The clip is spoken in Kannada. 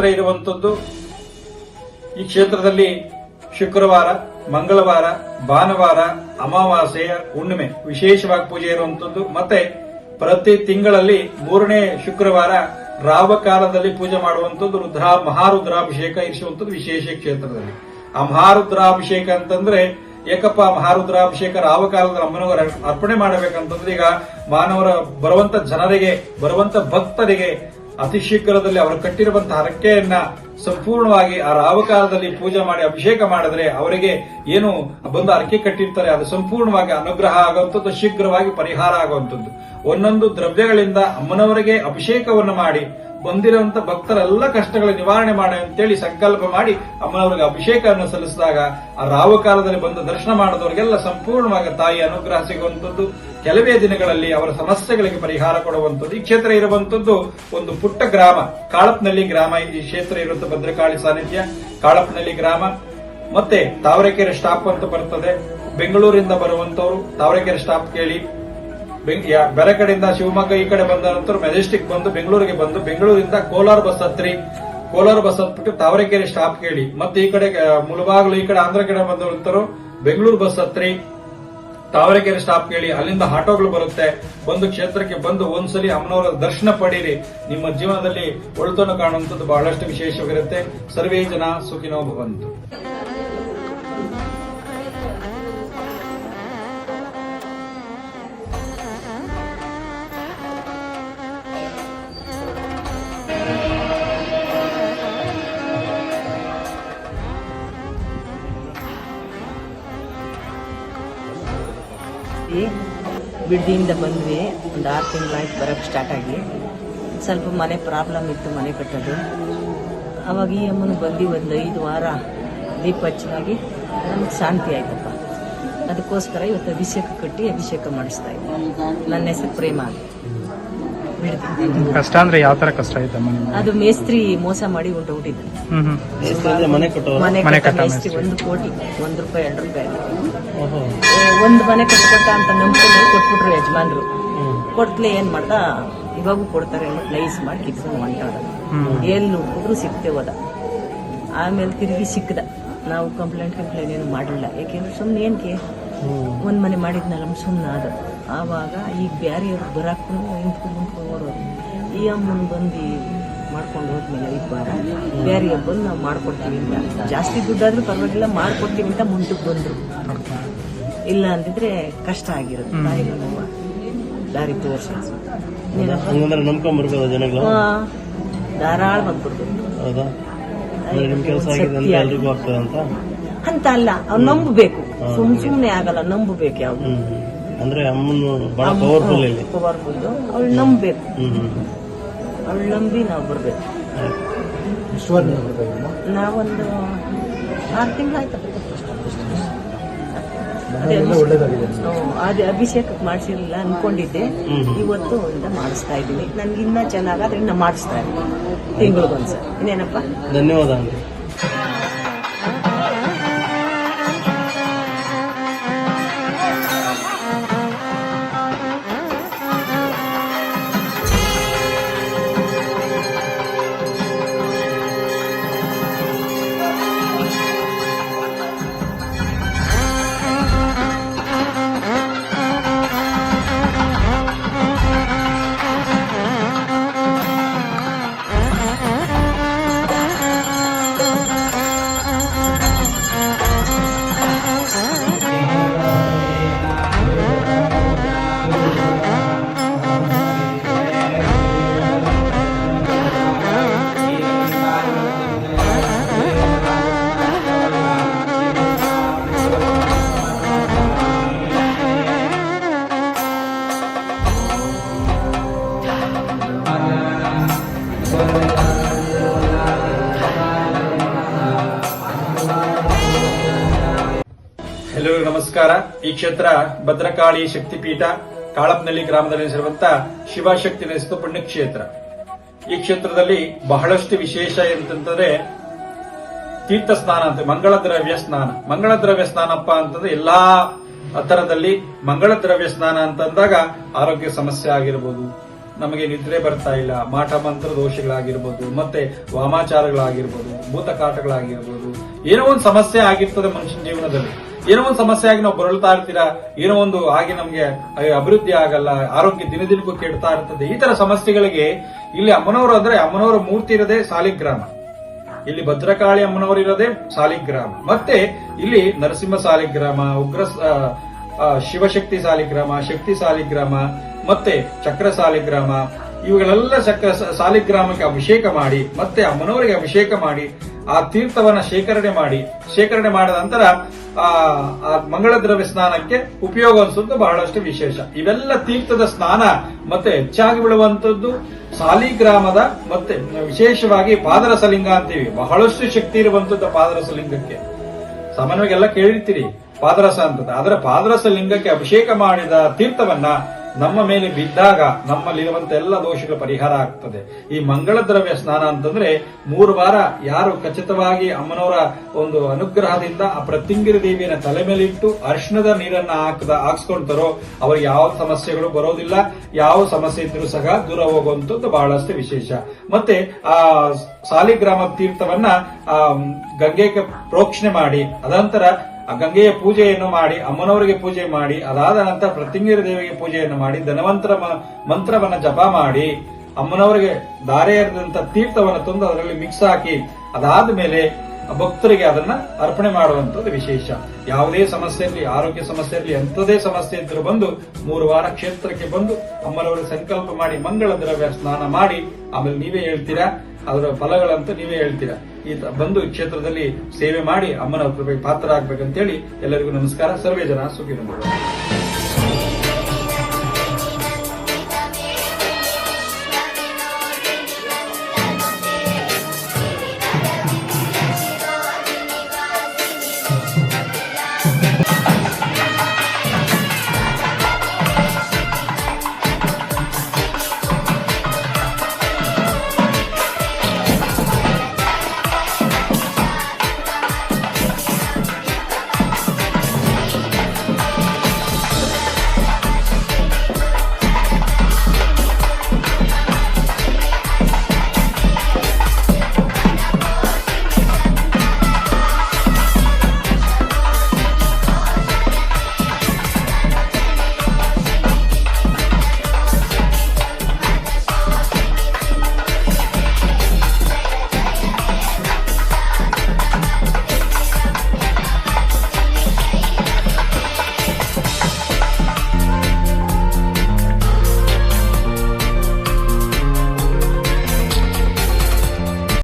ಕ್ಷೇತ್ರ ಇರುವಂತದ್ದು ಈ ಕ್ಷೇತ್ರದಲ್ಲಿ ಶುಕ್ರವಾರ, ಮಂಗಳವಾರ, ಭಾನುವಾರ, ಅಮಾವಾಸ್ಯೆ, ಹುಣ್ಣಿಮೆ ವಿಶೇಷವಾಗಿ ಪೂಜೆ ಇರುವಂತದ್ದು. ಮತ್ತೆ ಪ್ರತಿ ತಿಂಗಳಲ್ಲಿ ಮೂರನೇ ಶುಕ್ರವಾರ ರಾವ ಕಾಲದಲ್ಲಿ ಪೂಜೆ ಮಾಡುವಂತದ್ದು, ರುದ್ರ ಮಹಾರುದ್ರಾಭಿಷೇಕ ಇರಿಸುವಂತದ್ದು ವಿಶೇಷ ಕ್ಷೇತ್ರದಲ್ಲಿ. ಆ ಮಹಾರುದ್ರಾಭಿಷೇಕ ಅಂತಂದ್ರೆ ಏಕಪ್ಪ ಮಹಾರುದ್ರಾಭಿಷೇಕ ರಾವ ಕಾಲದ ಅಮ್ಮನವರ ಅರ್ಪಣೆ ಮಾಡಬೇಕಂತಂದ್ರೆ ಈಗ ಮಾನವರ ಬರುವಂತ ಜನರಿಗೆ, ಬರುವಂತ ಭಕ್ತರಿಗೆ ಅತಿ ಶೀಘ್ರದಲ್ಲಿ ಅವರು ಕಟ್ಟಿರುವಂತಹ ಹರಕೆಯನ್ನ ಸಂಪೂರ್ಣವಾಗಿ ಆ ರಾವಕಾಲದಲ್ಲಿ ಪೂಜೆ ಮಾಡಿ ಅಭಿಷೇಕ ಮಾಡಿದ್ರೆ ಅವರಿಗೆ ಏನು ಬಂದು ಹರಕೆ ಕಟ್ಟಿರ್ತಾರೆ, ಅದು ಸಂಪೂರ್ಣವಾಗಿ ಅನುಗ್ರಹ ಆಗುವಂಥದ್ದು, ಶೀಘ್ರವಾಗಿ ಪರಿಹಾರ ಆಗುವಂಥದ್ದು. ಒಂದೊಂದು ದ್ರವ್ಯಗಳಿಂದ ಅಮ್ಮನವರಿಗೆ ಅಭಿಷೇಕವನ್ನು ಮಾಡಿ ಬಂದಿರುವಂತ ಭಕ್ತರೆಲ್ಲ ಕಷ್ಟಗಳ ನಿವಾರಣೆ ಮಾಡಿ ಅಂತೇಳಿ ಸಂಕಲ್ಪ ಮಾಡಿ ಅಮ್ಮನವರಿಗೆ ಅಭಿಷೇಕವನ್ನು ಸಲ್ಲಿಸಿದಾಗ ಆ ರಾವಕಾಲದಲ್ಲಿ ಬಂದು ದರ್ಶನ ಮಾಡಿದವರಿಗೆಲ್ಲ ಸಂಪೂರ್ಣವಾಗಿ ತಾಯಿ ಅನುಗ್ರಹ ಸಿಗುವಂತದ್ದು ಕೆಲವೇ ದಿನಗಳಲ್ಲಿ ಅವರ ಸಮಸ್ಯೆಗಳಿಗೆ ಪರಿಹಾರ ಕೊಡುವಂಥದ್ದು ಈ ಕ್ಷೇತ್ರ ಇರುವಂತದ್ದು ಒಂದು ಪುಟ್ಟ ಗ್ರಾಮ. ಕಾಳಪ್ನಳ್ಳಿ ಗ್ರಾಮ ಈ ಕ್ಷೇತ್ರ ಇರುವಂತ ಭದ್ರಕಾಳಿ ಸಾನ್ನಿಧ್ಯ ಕಾಳಪ್ನಳ್ಳಿ ಗ್ರಾಮ. ಮತ್ತೆ ತಾವರೆಕೆರೆ ಸ್ಟಾಪ್ ಅಂತ ಬರ್ತದೆ. ಬೆಂಗಳೂರಿಂದ ಬರುವಂತವರು ತಾವರೆಕೆರೆ ಸ್ಟಾಪ್ ಕೇಳಿ. ಬೆರೆ ಯಾ- ಬೇರೆ ಕಡೆಯಿಂದ ಶಿವಮೊಗ್ಗ ಈ ಕಡೆ ಬಂದ ನಂತರ ಮೆಜೆಸ್ಟಿಕ್ ಬಂದು ಬೆಂಗಳೂರಿಗೆ ಬಂದು ಬೆಂಗಳೂರಿಂದ ಕೋಲಾರ ಬಸ್ ಹತ್ರಿ. ಕೋಲಾರ ಬಸ್ ಹತ್ಬಿಟ್ಟು ತಾವರೆಕೆರೆ ಸ್ಟಾಪ್ ಕೇಳಿ. ಮತ್ತೆ ಈ ಕಡೆ ಆ, ಈ ಕಡೆ ಆಂಧ್ರ ಕಡೆ ಬಂದವರು ಬೆಂಗಳೂರು ಬಸ್ ಹತ್ರಿ. ತಾವರೆಕೆರೆ ಸ್ಟಾಪ್ ಕೇಳಿ, ಅಲ್ಲಿಂದ ಆಟೋಗಳು ಬರುತ್ತೆ. ಒಂದು ಕ್ಷೇತ್ರಕ್ಕೆ ಬಂದು ಒಂದ್ಸಲಿ ಅಮ್ಮನವರ ದರ್ಶನ ಪಡೀರಿ. ನಿಮ್ಮ ಜೀವನದಲ್ಲಿ ಒಳಿತನ್ನು ಕಾಣುವಂಥದ್ದು ಬಹಳಷ್ಟು ವಿಶೇಷವಾಗಿರುತ್ತೆ ಸರ್ವೇ ಜನ ಸುಖಿನೋ ಭವಂತು. ಬಿಡ್ದಿಯಿಂದ ಬಂದ್ವಿ. ಒಂದು ಆರು ತಿಂಗಳಾಯ್ತು ಬರೋಕ್ಕೆ ಸ್ಟಾರ್ಟ್ ಆಗಿ. ಸ್ವಲ್ಪ ಮನೆ ಪ್ರಾಬ್ಲಮ್ ಇತ್ತು, ಮನೆ ಕಟ್ಟೋದು. ಅವಾಗ ಈ ಅಮ್ಮನ ಬಂದು ಒಂದು ಐದು ವಾರ ದೀಪ ಹಚ್ಚಾಗಿ ನಮ್ಗೆ ಶಾಂತಿ ಆಯ್ತಪ್ಪ. ಅದಕ್ಕೋಸ್ಕರ ಇವತ್ತು ಅಭಿಷೇಕ ಕಟ್ಟಿ ಅಭಿಷೇಕ ಮಾಡಿಸ್ತಾ ಇದ್ದೆ. ನನ್ನ ಹೆಸರು ಪ್ರೇಮ ಕಷ್ಟ ಅಂದ್ರೆ ಯಾವ ತರ ಕಷ್ಟ ಆಯ್ತಮ್ಮ ಅದು ಮೇಸ್ತ್ರಿ ಮೋಸ ಮಾಡಿ ಹೊಂಟೋಗ್ಬಿಟ್ಟಿದ್ದೆ ಹ್ಮ್ ಹ್ಮ್. ಮನೆ ಮನೆ ಕಟ್ಟ ಮೇಸ್ತ್ರಿ ಒಂದು ಕೋಟಿ ಒಂದು ರೂಪಾಯಿ ಎರಡು ರೂಪಾಯಿ ಒಂದ್ ಮನೆ ಕಟ್ಕೊಟ್ಟ ಅಂತ ನಂಬಿಕೊಂಡು ಕೊಟ್ಬಿಟ್ರು ಯಜಮಾನ್ರು. ಕೊಟ್ಲೆ ಏನ್ ಮಾಡ್ದ? ಇವಾಗೂ ಕೊಡ್ತಾರೆ ಪ್ಲೇಸ್ ನೈಸ್ ಮಾಡಿ ಕಿತ್ಕೊಂಡು ಹೊಂಟಾಡ ಎಲ್ಲಿ ನೋಡ್ಕೊಂಡ್ರು ಸಿಕ್ತೆ ಹೋದ. ಆಮೇಲೆ ತಿರುಗಿ ಸಿಕ್ಕದ ನಾವು ಕಂಪ್ಲೇಂಟ್ ಕಂಪ್ಲೇಂಟ್ ಏನು ಮಾಡಲಿಲ್ಲ ಯಾಕೆಂದ್ರೆ ಸುಮ್ಮನೆ ಏನಕ್ಕೆ ಒಂದ್ ಮನೆ ಮಾಡಿದ್ನಲ್ಲ ಸುಮ್ಮನೆ ಆದ. ಆವಾಗ ಈಗ ಬ್ಯಾರಿಯವ್ರು ಬರಾಕು ನಿಂತ್ಕೊಂಡು ಹೋರೋರು ಈ ಅಮ್ಮನ ಬಂದು ಮಾಡ್ಕೊಂಡು ಹೋದ್ಮೇಲೆ ಐದು ವಾರ ಬೇರೆ ಹಬ್ಬನ ನಾವು ಮಾಡ್ಕೊಡ್ತೀವಿ ಅಂತ. ಜಾಸ್ತಿ ದುಡ್ಡಾದ್ರೂ ಪರವಾಗಿಲ್ಲ ಮಾಡ್ಕೊಡ್ತೀವಿ ಅಂತ ಮುಂದಕ್ಕೆ ಬಂದ್ರು. ಇಲ್ಲ ಅಂದಿದ್ರೆ ಕಷ್ಟ ಆಗಿರುತ್ತೆ. ತಾಯಿಗಳು. ದಾರಿ ತೋರಿಸಿ ಹಂಗಂದ್ರೆ ನಂಬ್ಕೊಂಡ್ ಬರ್ಬೋದ ಜನಗಳು ಧಾರಾಳ ಆಗಿದೆ ಅಂತ ಅಲ್ಲ ನಂಬಬೇಕು. ಸುಮ್ ಸುಮ್ನೆ ಆಗಲ್ಲ ನಂಬಬೇಕು ಯಾವ್ದು. ಅಂದ್ರೆ ಅಮ್ಮನು ಬಹಳ ಪವರ್ಫುಲ್ ಇಲ್ಲಿ ಪವರ್ಫುಲ್ ಅವಳು ನಂಬಬೇಕು. ಹ್ಮ್ ಹ್ಮ್ ಅವಳು ನಂಬಿ ನಾವು ಬರ್ಬೇಕು. ನಾವೊಂದು ಆರು ತಿಂಗಳಾಯ್ತು ಅದೇ ಅಭಿಷೇಕಕ್ಕೆ ಮಾಡಿಸಿರ್ಲಿಲ್ಲ ಅನ್ಕೊಂಡಿದ್ದೆ. ಇವತ್ತು ಇಂದ ಮಾಡಿಸ್ತಾ ಇದ್ದೀನಿ ನನ್ಗೆ ಇನ್ನ ಚೆನ್ನಾಗಾದ್ರೆ ಇನ್ನ ಮಾಡಿಸ್ತಾ ಇದ್ದೀನಿ. ತಿಂಗಳಿಗೊಂದ್ಸಲ. ಇನ್ನೇನಪ್ಪ? ಧನ್ಯವಾದ ನಮಸ್ಕಾರ. ಈ ಕ್ಷೇತ್ರ ಭದ್ರಕಾಳಿ ಶಕ್ತಿಪೀಠ ಕಾಳಪ್ನಳ್ಳಿ ಗ್ರಾಮದಲ್ಲಿ ನೆಲೆಸಿರುವಂತಹ ಶಿವಶಕ್ತಿ ನೆಲೆಸಿದ ಪುಣ್ಯಕ್ಷೇತ್ರ. ಈ ಕ್ಷೇತ್ರದಲ್ಲಿ ಬಹಳಷ್ಟು ವಿಶೇಷ ಅಂತಂದ್ರೆ ತೀರ್ಥ ಸ್ನಾನ ಅಂತ, ಮಂಗಳ ದ್ರವ್ಯ ಸ್ನಾನ. ಮಂಗಳ ದ್ರವ್ಯ ಸ್ನಾನಪ್ಪ ಅಂತಂದ್ರೆ ಎಲ್ಲಾ ತರದಲ್ಲಿ ಮಂಗಳ ದ್ರವ್ಯ ಸ್ನಾನ ಅಂತಂದಾಗ ಆರೋಗ್ಯ ಸಮಸ್ಯೆ ಆಗಿರ್ಬೋದು, ನಮಗೆ ನಿದ್ರೆ ಬರ್ತಾ ಇಲ್ಲ, ಮಾಟ ಮಂತ್ರ ದೋಷಗಳಾಗಿರ್ಬೋದು, ಮತ್ತೆ ವಾಮಾಚಾರಗಳಾಗಿರ್ಬೋದು, ಭೂತಕಾಟಗಳಾಗಿರ್ಬೋದು, ಏನೋ ಒಂದು ಸಮಸ್ಯೆ ಆಗಿರ್ತದೆ ಮನುಷ್ಯನ ಜೀವನದಲ್ಲಿ. ಏನೋ ಒಂದು ಸಮಸ್ಯೆ ಆಗಿ ನಾವು ಬರಳ್ತಾ ಇರ್ತೀರಾ? ಏನೋ ಒಂದು ಹಾಗೆ ನಮ್ಗೆ ಅಭಿವೃದ್ಧಿ ಆಗಲ್ಲ, ಆರೋಗ್ಯ ದಿನ ದಿನಕ್ಕೂ ಕೆಡ್ತಾ ಇರ್ತದೆ. ಈ ತರ ಸಮಸ್ಯೆಗಳಿಗೆ ಇಲ್ಲಿ ಅಮ್ಮನವರು ಅಂದ್ರೆ ಅಮ್ಮನವರ ಮೂರ್ತಿ ಇರದೆ ಸಾಲಿಗ್ರಾಮ. ಇಲ್ಲಿ ಭದ್ರಕಾಳಿ ಅಮ್ಮನವರು ಇರೋದೇ ಸಾಲಿಗ್ರಾಮ. ಮತ್ತೆ ಇಲ್ಲಿ ನರಸಿಂಹ ಸಾಲಿಗ್ರಾಮ, ಉಗ್ರ ಶಿವಶಕ್ತಿ ಸಾಲಿಗ್ರಾಮ, ಶಕ್ತಿ ಸಾಲಿಗ್ರಾಮ, ಮತ್ತೆ ಚಕ್ರ ಸಾಲಿಗ್ರಾಮ, ಇವುಗಳೆಲ್ಲ ಚಕ್ರ ಸಾಲಿಗ್ರಾಮಕ್ಕೆ ಅಭಿಷೇಕ ಮಾಡಿ, ಮತ್ತೆ ಅಮ್ಮನವರಿಗೆ ಅಭಿಷೇಕ ಮಾಡಿ ಆ ತೀರ್ಥವನ್ನ ಶೇಖರಣೆ ಮಾಡಿ, ಶೇಖರಣೆ ಮಾಡಿದ ನಂತರ, ಆ ಮಂಗಳ ದ್ರವ್ಯ ಸ್ನಾನಕ್ಕೆ ಉಪಯೋಗ ಅನ್ಸುವುದು ಬಹಳಷ್ಟು ವಿಶೇಷ. ಇವೆಲ್ಲ ತೀರ್ಥದ ಸ್ನಾನ, ಮತ್ತೆ ಹೆಚ್ಚಾಗಿ ಬೀಳುವಂತದ್ದು ಸಾಲಿಗ್ರಾಮದ, ಮತ್ತೆ ವಿಶೇಷವಾಗಿ ಪಾದರಸಲಿಂಗ ಅಂತೀವಿ ಬಹಳಷ್ಟು ಶಕ್ತಿ ಇರುವಂತದ್ದು ಪಾದರಸಲಿಂಗಕ್ಕೆ. ಸಾಮಾನ್ಯವಾಗಿ ಎಲ್ಲ ಕೇಳಿರ್ತೀರಿ, ಪಾದರಸ ಅಂತದ್ದು ಅದರ ಪಾದರಸ ಲಿಂಗಕ್ಕೆ ಅಭಿಷೇಕ ಮಾಡಿದ ತೀರ್ಥವನ್ನ ನಮ್ಮ ಮೇಲೆ ಬಿದ್ದಾಗ ನಮ್ಮಲ್ಲಿರುವಂತ ಎಲ್ಲ ದೋಷಗಳ ಪರಿಹಾರ ಆಗ್ತದೆ. ಈ ಮಂಗಳ ದ್ರವ್ಯ ಸ್ನಾನ ಅಂತಂದ್ರೆ ಮೂರು ವಾರ ಯಾರು ಖಚಿತವಾಗಿ ಅಮ್ಮನವರ ಒಂದು ಅನುಗ್ರಹದಿಂದ ಆ ಪ್ರತಿಂಗಿರಿ ದೇವಿಯನ್ನ ತಲೆ ಮೇಲೆ ಇಟ್ಟು ಅರ್ಶನದ ನೀರನ್ನ ಹಾಕದ ಹಾಕ್ಸ್ಕೊಳ್ತಾರೋ ಅವ್ರಿಗೆ ಯಾವ ಸಮಸ್ಯೆಗಳು ಬರೋದಿಲ್ಲ. ಯಾವ ಸಮಸ್ಯೆ ಇದ್ರೂ ಸಹ ದೂರ ಹೋಗುವಂಥದ್ದು ಬಹಳಷ್ಟು ವಿಶೇಷ. ಮತ್ತೆ ಆ ಸಾಲಿಗ್ರಾಮ ತೀರ್ಥವನ್ನ ಗಂಗೆಗೆ ಪ್ರೋಕ್ಷಣೆ ಮಾಡಿ. ಅದಂತರ ಆ ಗಂಗೆಯ ಪೂಜೆಯನ್ನು ಮಾಡಿ, ಅಮ್ಮನವರಿಗೆ ಪೂಜೆ ಮಾಡಿ, ಅದಾದ ನಂತರ ಪ್ರತಿಂಗಿರ ದೇವಿಗೆ ಪೂಜೆಯನ್ನು ಮಾಡಿ, ಧನವಂತರ ಮಂತ್ರವನ್ನ ಜಪ ಮಾಡಿ, ಅಮ್ಮನವರಿಗೆ ಧಾರೆ ಎರೆದಂತ ತೀರ್ಥವನ್ನು ತಂದು ಅದರಲ್ಲಿ ಮಿಕ್ಸ್ ಹಾಕಿ, ಅದಾದ ಮೇಲೆ ಭಕ್ತರಿಗೆ ಅದನ್ನ ಅರ್ಪಣೆ ಮಾಡುವಂತದ್ದು ವಿಶೇಷ. ಯಾವುದೇ ಸಮಸ್ಯೆ ಇರಲಿ, ಆರೋಗ್ಯ ಸಮಸ್ಯೆ ಇರಲಿ ಎಂಥದೇ ಸಮಸ್ಯೆ ಇದ್ರೂ ಬಂದು ಮೂರು ವಾರ ಕ್ಷೇತ್ರಕ್ಕೆ ಬಂದು ಅಮ್ಮನವರಿಗೆ ಸಂಕಲ್ಪ ಮಾಡಿ, ಮಂಗಳ ದ್ರವ್ಯ ಸ್ನಾನ ಮಾಡಿ, ಆಮೇಲೆ ನೀವೇ ಹೇಳ್ತೀರಾ? ಅದರ ಫಲಗಳಂತೂ ನೀವೇ ಹೇಳ್ತೀರಾ? ಈ ಬಂದು ಕ್ಷೇತ್ರದಲ್ಲಿ ಸೇವೆ ಮಾಡಿ ಅಮ್ಮನ ಪಾತ್ರ ಆಗ್ಬೇಕಂತೇಳಿ ಎಲ್ಲರಿಗೂ ನಮಸ್ಕಾರ. ಸರ್ವೇ ಜನ ಸುಖಿ